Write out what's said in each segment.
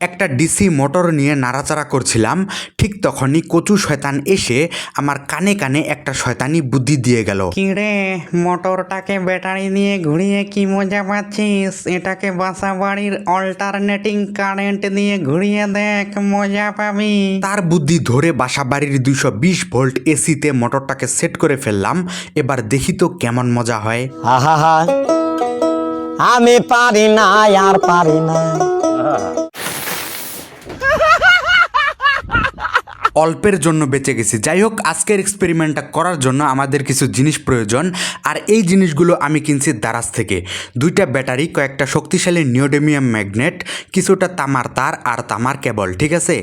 একটা DC motor নিয়ে নাড়াচাড়া করছিলাম ঠিক তখনই কচু শয়তান এসে আমার কানে কানে একটা শয়তানি বুদ্ধি দিয়ে গেল। কিরে মোটরটাকে ব্যাটারি নিয়ে ঘুরিয়ে কি মজা পাচ্ছিস? এটাকে বাসা বাড়ির অল্টারনেটিং কারেন্ট দিয়ে ঘুরিয়ে দেখ মজা পাবি। তার বুদ্ধি ধরে বাসা বাড়ির দুইশো বিশ ভোল্ট এসিতে মোটরটাকে সেট করে ফেললাম এবার দেখি তো কেমন মজা হয়। আহা আমি পারি না আর পারি না। অল্পের জন্য বেঁচে গেছি। যাই হোক আজকের এক্সপেরিমেন্টটা করার জন্য আমাদের কিছু জিনিস প্রয়োজন আর এই জিনিসগুলো আমি কিনছি দারাজ থেকে। দুইটা ব্যাটারি কয়েকটা শক্তিশালী নিওডেমিয়াম ম্যাগনেট কিছুটা তামার তার আর তামার কেবল ঠিক আছে?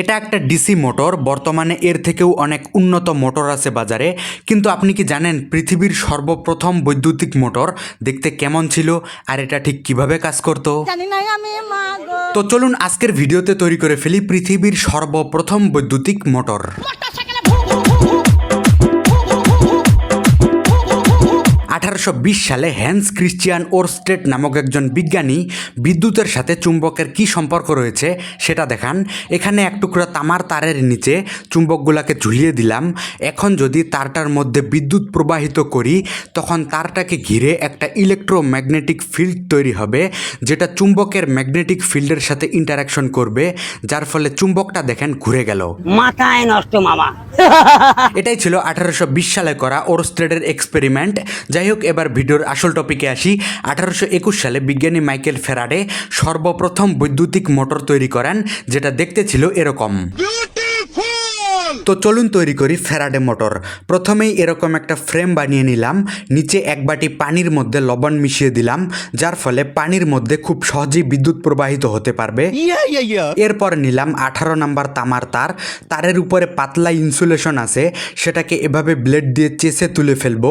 এটা একটা ডিসি মোটর বর্তমানে এর থেকেও অনেক উন্নত মোটর আছে বাজারে। কিন্তু আপনি কি জানেন পৃথিবীর সর্বপ্রথম বৈদ্যুতিক মোটর দেখতে কেমন ছিল আর এটা ঠিক কীভাবে কাজ করতো? জানি না আমি মা গো। তো চলুন আজকের ভিডিওতে তৈরি করে ফেলি পৃথিবীর সর্বপ্রথম বৈদ্যুতিক মোটর মোটরসাইকেলে ভু আঠারোশো বিশ সালে হ্যান্স ক্রিশ্চিয়ান ওরস্টেট নামক একজন বিজ্ঞানী বিদ্যুতের সাথে চুম্বকের কি সম্পর্ক রয়েছে সেটা দেখান। এখানে এক টুকরা তামার তারের নিচে চুম্বকগুলোকে ঝুলিয়ে দিলাম। এখন যদি তারটার মধ্যে বিদ্যুৎ প্রবাহিত করি তখন তারটাকে ঘিরে একটা ইলেকট্রোম্যাগনেটিক ফিল্ড তৈরি হবে যেটা চুম্বকের ম্যাগনেটিক ফিল্ডের সাথে ইন্টারাকশন করবে যার ফলে চুম্বকটা দেখেন ঘুরে গেল। মাথায় নষ্ট মামা। এটাই ছিল আঠারোশো বিশ সালে করা ওরস্টেডের এক্সপেরিমেন্ট। যাই হোক এবার ভিডিওর আসল টপিকে আসি। আঠারোশো একুশ সালে বিজ্ঞানী মাইকেল ফেরাডে সর্বপ্রথম বৈদ্যুতিক মোটর তৈরি করেন, যেটা দেখতে ছিল এরকম। তো চলুন তৈরি করি ফেরাডে মোটর। প্রথমেই এরকম একটা ফ্রেম বানিয়ে নিলাম নিচে এক বাটি পানির মধ্যে লবণ মিশিয়ে দিলাম যার ফলে পানির মধ্যে খুব সহজেই বিদ্যুৎ প্রবাহিত হতে পারবে। এরপর নিলাম আঠারো নাম্বার তামার তার। তারের উপরে পাতলা ইনসুলেশন আছে সেটাকে এভাবে ব্লেড দিয়ে চেসে তুলে ফেলব।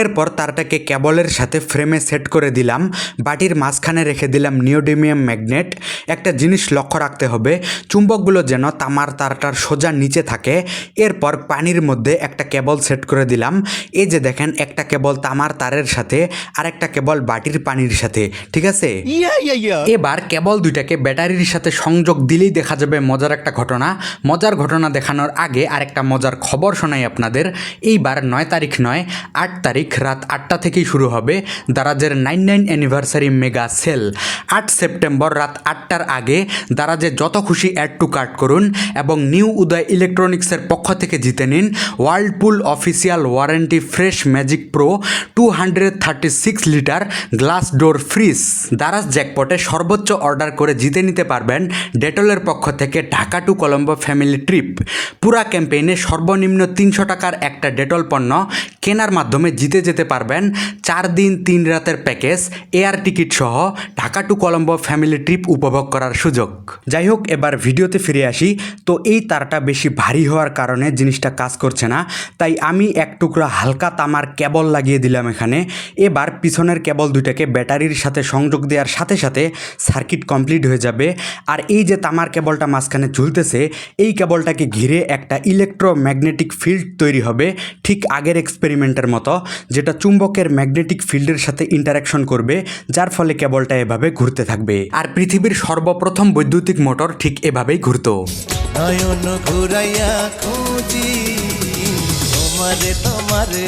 এরপর তারটাকে কেবলের সাথে ফ্রেমে সেট করে দিলাম। বাটির মাঝখানে রেখে দিলাম নিওডেমিয়াম ম্যাগনেট। একটা জিনিস লক্ষ্য রাখতে হবে চুম্বকগুলো যেন তামার তারটার সোজা নিচে থাকে। এরপর পানির মধ্যে একটা কেবল সেট করে দিলাম। এই যে দেখেন একটা কেবল তামার তারের সাথে আর একটা কেবল বাটির পানির সাথে ঠিক আছে? এবার কেবল দুইটাকে ব্যাটারির সাথে সংযোগ দিলেই দেখা যাবে মজার একটা ঘটনা। মজার ঘটনা দেখানোর আগে আরেকটা মজার খবর শোনাই আপনাদের। এইবার নয় তারিখ নয় আট তারিখ রাত আটটা থেকেই শুরু হবে দারাজের nine nine anniversary mega sale. আট সেপ্টেম্বর রাত আটটার আগে দারাজে যত খুশি অ্যাড টু কার্ট করুন এবং নিউ উদয় ইলেকট্রনিক্সের পক্ষ থেকে জিতে নিন Whirlpool official warranty fresh magic pro two hundred thirty six litre glass door fridge Daraz জ্যাকপটে সর্বোচ্চ অর্ডার করে জিতে নিতে পারবেন ডেটলের পক্ষ থেকে Dhaka to Colombo family trip পুরা ক্যাম্পেইনে সর্বনিম্ন তিনশো টাকার একটা ডেটল পণ্য কেনার মাধ্যমে জিতে যেতে পারবেন চার দিন, তিন রাতের প্যাকেজ, এয়ার টিকিট সহ Dhaka to Colombo family trip উপভোগ করার সুযোগ। যাই হোক, এবার ভিডিওতে ফিরে আসি। তো এই তারটা বেশি ভারী হওয়ার কারণে জিনিসটা কাজ করছে না। তাই আমি এক টুকরা হালকা তামার কেবল লাগিয়ে দিলাম এখানে। এবার পিছনের কেবল দুইটাকে ব্যাটারির সাথে সংযোগ দেওয়ার সাথে সাথে সার্কিট কমপ্লিট হয়ে যাবে। আর এই যে তামার কেবলটা মাঝখানে ঝুলতেছে, এই কেবলটাকে ঘিরে একটা ইলেকট্রোম্যাগনেটিক ফিল্ড তৈরি হবে। ঠিক আগের এক্সপেরিমেন্টের মতো যেটা চুম্বকের ম্যাগনেটিক ফিল্ডের সাথে ইন্টারাকশন করবে যার ফলে কেবলটা এভাবে ঘুরতে থাকবে। আর পৃথিবীর সর্বপ্রথম বৈদ্যুতিক মোটর ঠিক এভাবেই ঘুরত। খুঁজি তোমারে